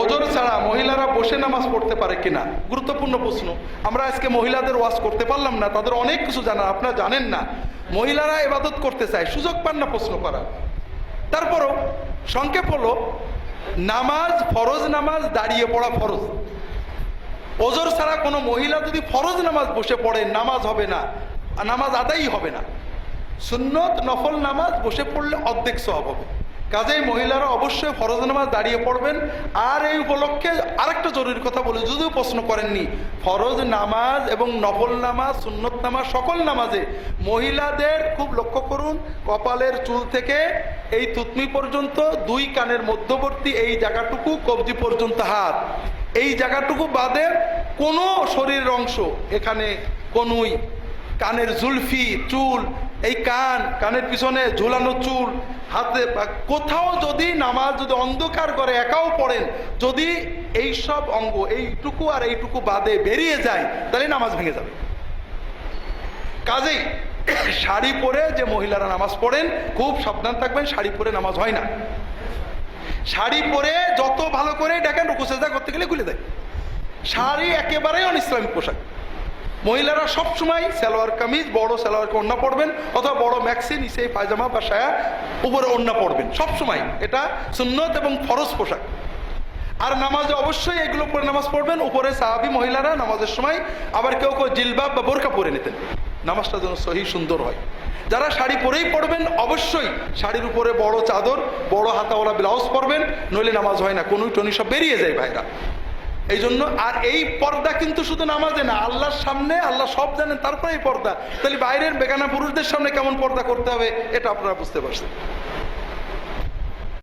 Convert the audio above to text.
ওজোর ছাড়া মহিলারা বসে নামাজ পড়তে পারে কিনা? গুরুত্বপূর্ণ প্রশ্ন। আমরা আজকে মহিলাদের ওয়াজ করতে পারলাম না, তাদের অনেক কিছু জানা আপনারা জানেন না। মহিলারা এবাদত করতে চায়, সুযোগ পান না প্রশ্ন করা তারপরও সংক্ষেপ হলো, নামাজ ফরজ নামাজ, দাঁড়িয়ে পড়া ফরজ। ওজোর ছাড়া কোনো মহিলা যদি ফরজ নামাজ বসে পড়ে, নামাজ হবে না নামাজ আদায়ই হবে না। সুন্নত নফল নামাজ বসে পড়লে অর্ধেক সব হবে। কাজেই মহিলারা অবশ্যই ফরজ নামাজ দাঁড়িয়ে পড়বেন। আর এই উপলক্ষে আরেকটা জরুরি কথা বলি, যদিও প্রশ্ন করেননি। ফরজ নামাজ এবং নফল নামাজ, সুন্নত নামাজ, সকল নামাজে মহিলাদের খুব লক্ষ্য করুন, কপালের চুল থেকে এই তুতমি পর্যন্ত, দুই কানের মধ্যবর্তী এই জায়গাটুকু, কবজি পর্যন্ত হাত। এই জায়গাটুকু বাদে কোনো শরীরের অংশ, এখানে কনুই, কানের জুলফি, চুল এই কান, কানের পিছনে ঝুলানো চুল, হাতে কোথাও যদি নামাজ যদি অন্ধকার করে, একাও পড়েন, যদি এই সব অঙ্গ এইটুকু আর এইটুকু বাদে বেরিয়ে যায়, তাহলে নামাজ ভেঙে যাবে। কাজেই শাড়ি পরে যে মহিলারা নামাজ পড়েন, খুব সাবধান থাকবেন, শাড়ি পরে নামাজ হয় না। শাড়ি পরে যত ভালো করে দেখেন, রুকু সেজদা করতে গেলে খুলে দেয়। শাড়ি একেবারেই অন ইসলামিক পোশাক। মহিলারা সব সময় সালোয়ার কামিজ, বড় সালোয়ার ওড়না পড়বেন অথবা বড় ম্যাক্সি, নিচে পায়জামা বা সায়া উপরে ওড়না পড়বেন সব সময় এটা সুন্নত এবং ফরজ পোশাক। আর নামাজে অবশ্যই এগুলো পরে নামাজ পড়বেন। উপরে সাহাবি মহিলারা নামাজের সময় আবার কেউ কেউ জিলবাব বা বোরকা পরে নিতেন। নামাজটা যেন সহি সুন্দর হয়। যারা শাড়ি পরেই পড়বেন অবশ্যই শাড়ির উপরে বড় চাদর, বড় হাতাওয়ালা ব্লাউজ পরবেন, নইলে নামাজ হয় না। কোনো টনি সব বেরিয়ে যায় ভাইরা। এই জন্য আর এই পর্দা কিন্তু শুধু নামাজে না, আল্লাহর সামনে, আল্লাহ সব জানেন, তারপরে এই পর্দা। তাহলে বাইরের বেগানা পুরুষদের সামনে কেমন পর্দা করতে হবে, এটা আপনারা বুঝতে পারছেন।